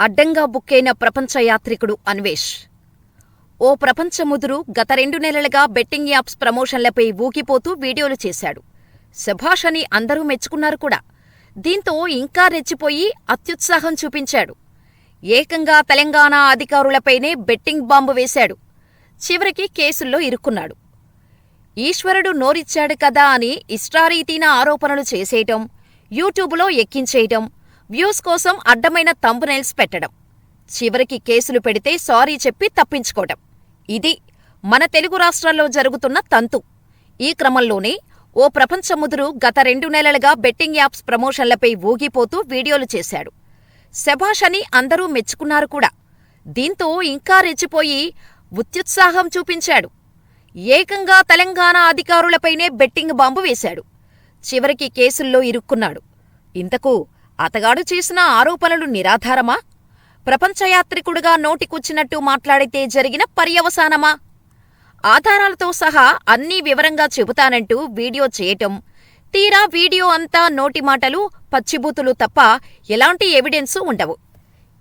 అడ్డంగా బుక్కైన ప్రపంచ యాత్రికుడు అన్వేష్. ఓ ప్రపంచ ముదురు గత రెండు నెలలుగా బెట్టింగ్ యాప్స్ ప్రమోషన్లపై ఊగిపోతూ వీడియోలు చేశాడు. శభాష్ అని అందరూ మెచ్చుకున్నారు కూడా. దీంతో ఇంకా రెచ్చిపోయి అత్యుత్సాహం చూపించాడు. ఏకంగా తెలంగాణ అధికారులపైనే బెట్టింగ్ బాంబు వేశాడు. చివరికి కేసుల్లో ఇరుక్కున్నాడు. ఈశ్వరుడు నోరిచ్చాడు కదా అని ఇష్టారీతీన ఆరోపణలు చేసేయటం యూట్యూబ్లో ఎక్కించేయటం వ్యూస్ కోసం అడ్డమైన తంబునైల్స్ పెట్టడం. చివరికి కేసులు పెడితే సారీ చెప్పి తప్పించుకోవటం ఇది మన తెలుగు రాష్ట్రాల్లో జరుగుతున్న తంతు. ఈ క్రమంలోనే ఓ ప్రపంచ ముదురు గత రెండు నెలలుగా బెట్టింగ్ యాప్స్ ప్రమోషన్లపై ఊగిపోతూ వీడియోలు చేశాడు. శభాష్ అని అందరూ మెచ్చుకున్నారు కూడా. దీంతో ఇంకా రెచ్చిపోయి ఉత్యుత్సాహం చూపించాడు. ఏకంగా తెలంగాణ అధికారులపైనే బెట్టింగ్ బాంబు వేశాడు. చివరికి కేసుల్లో ఇరుక్కున్నాడు. ఇంతకు అతగాడు చేసిన ఆరోపణలు నిరాధారమా? ప్రపంచయాత్రికుడుగా నోటికొచ్చినట్టు మాట్లాడితే జరిగిన పర్యవసానమా? ఆధారాలతో సహా అన్నీ వివరంగా చెబుతానంటూ వీడియో చేయటం తీరా వీడియో అంతా నోటి మాటలు పచ్చిబూతులు తప్ప ఎలాంటి ఎవిడెన్సు ఉండవు.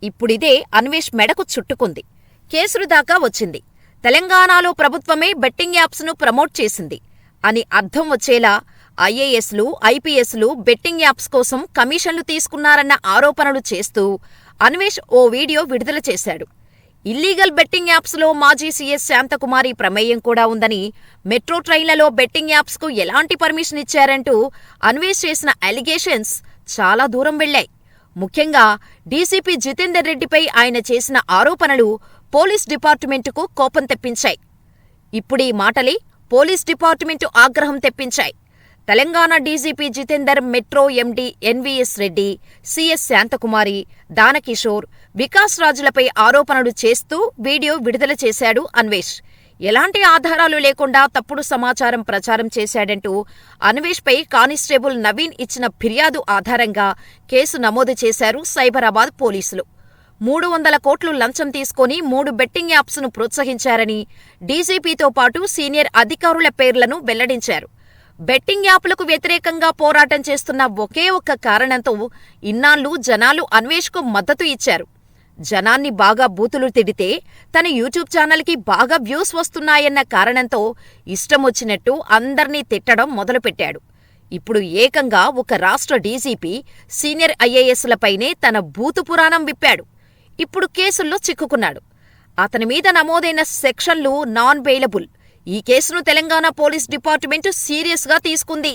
ఇప్పుడిదే అన్వేష్ మెడకు చుట్టుకుంది. కేసులు దాకా వచ్చింది. తెలంగాణలో ప్రభుత్వమే బెట్టింగ్ యాప్స్ను ప్రమోట్ చేసింది అని అర్థం వచ్చేలా ఐఏఎస్లు ఐపీఎస్లు బెట్టింగ్ యాప్స్ కోసం కమిషన్లు తీసుకున్నారన్న ఆరోపణలు చేస్తూ అన్వేష్ ఓ వీడియో విడుదల చేశాడు. ఇల్లీగల్ బెట్టింగ్ యాప్స్లో మాజీ సీఎస్ శాంతకుమారి ప్రమేయం కూడా ఉందని మెట్రో ట్రైన్లలో బెట్టింగ్ యాప్స్కు ఎలాంటి పర్మిషన్ ఇచ్చారంటూ అన్వేష్ చేసిన అలిగేషన్స్ చాలా దూరం వెళ్ళాయి ముఖ్యంగా డీసీపీ జితేందర్ రెడ్డిపై ఆయన చేసిన ఆరోపణలు పోలీస్ డిపార్ట్మెంటుకు కోపం తెప్పించాయి. ఇప్పుడీ మాటలే పోలీస్ డిపార్ట్మెంటు ఆగ్రహం తెప్పించాయి. Telangana DGP Jitender metro MD NVS Reddy CS Shanthakumari Danakishore Vikas రాజులపై ఆరోపణలు చేస్తూ వీడియో విడుదల చేశాడు అన్వేష్. ఎలాంటి ఆధారాలు లేకుండా తప్పుడు సమాచారం ప్రచారం చేశాడంటూ అన్వేష్పై కానిస్టేబుల్ నవీన్ ఇచ్చిన ఫిర్యాదు ఆధారంగా కేసు నమోదు చేశారు సైబరాబాద్ పోలీసులు. మూడు వందల కోట్లు లంచం తీసుకొని మూడు బెట్టింగ్ యాప్స్ను ప్రోత్సహించారని డీజీపీతో పాటు సీనియర్ అధికారుల పేర్లను వెల్లడించారు. బెట్టింగ్ యాప్లకు వ్యతిరేకంగా పోరాటం చేస్తున్న ఒకే ఒక్క కారణంతో ఇన్నాళ్ళు జనాలు అన్వేష్కు మద్దతు ఇచ్చారు. జనాన్ని బాగా బూతులు తిడితే తన యూట్యూబ్ ఛానల్కి బాగా వ్యూస్ వస్తున్నాయన్న కారణంతో ఇష్టమొచ్చినట్టు అందర్నీ తిట్టడం మొదలుపెట్టాడు. ఇప్పుడు ఏకంగా ఒక రాష్ట్ర డీజీపీ సీనియర్ ఐఏఎస్లపైనే తన బూతు పురాణం విప్పాడు. ఇప్పుడు కేసుల్లో చిక్కుకున్నాడు. అతని మీద నమోదైన సెక్షన్లు నాన్ బెయిలబుల్. ఈ కేసును తెలంగాణ పోలీస్ డిపార్ట్మెంట్ సీరియస్గా తీసుకుంది.